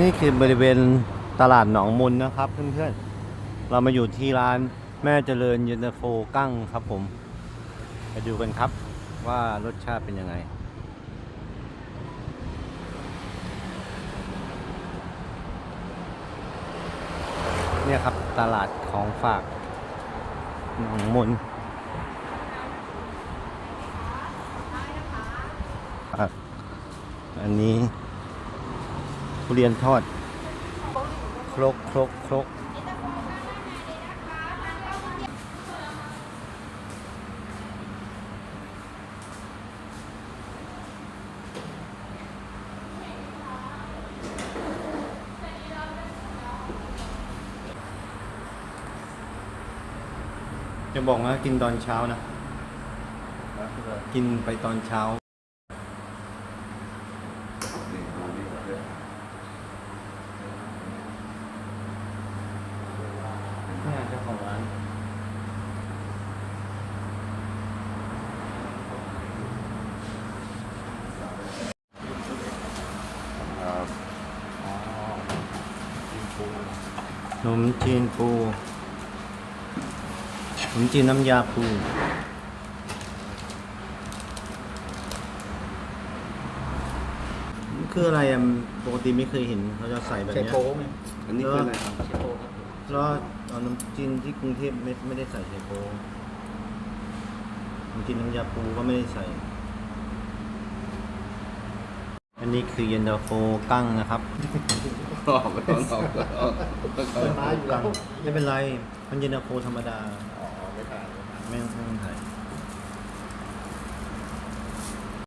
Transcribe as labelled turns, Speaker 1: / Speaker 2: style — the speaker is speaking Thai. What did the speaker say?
Speaker 1: นี่คือบริเวณตลาดหนองมนนะครับเพื่อนๆ เรามาอยู่ที่ร้านแม่เจริญเย็นตาโฟกั้งครับผม ไปดูกันครับว่ารสชาติเป็นยังไง เนี่ยครับตลาดของฝากหนองมุนครับอันนี้ ทุเรียนทอด ครกครกครกจะบอกว่ากินตอนเช้านะ กินไปตอนเช้า นี่เจ้าของร้าน ขนมจีนปูขนมจีนน้ำยาปูคืออะไรอะปกติไม่เคยเห็นเขาจะใส่แบบ
Speaker 2: ใช้
Speaker 1: เนี้ย
Speaker 2: โป๊ไหมอันนี้คืออะไรครับ
Speaker 3: เชโปครับ
Speaker 1: แล้วเอาน้ำจีนที่กรุงเทพไม่ไม่ได้ใส่ไชโปน้ำจีนน้ำยาปูก็ไม่ได้ใส่ อันนี้คือเย็นตาโฟกั้งนะครับ
Speaker 2: ออกไปออกไปออก
Speaker 1: กั้งไม่เป็นไร มันเย็นตาโฟธรรมดา
Speaker 2: อ๋อ ไม่ถ่าย
Speaker 1: ไม่ต้องไม่ต้องถ่าย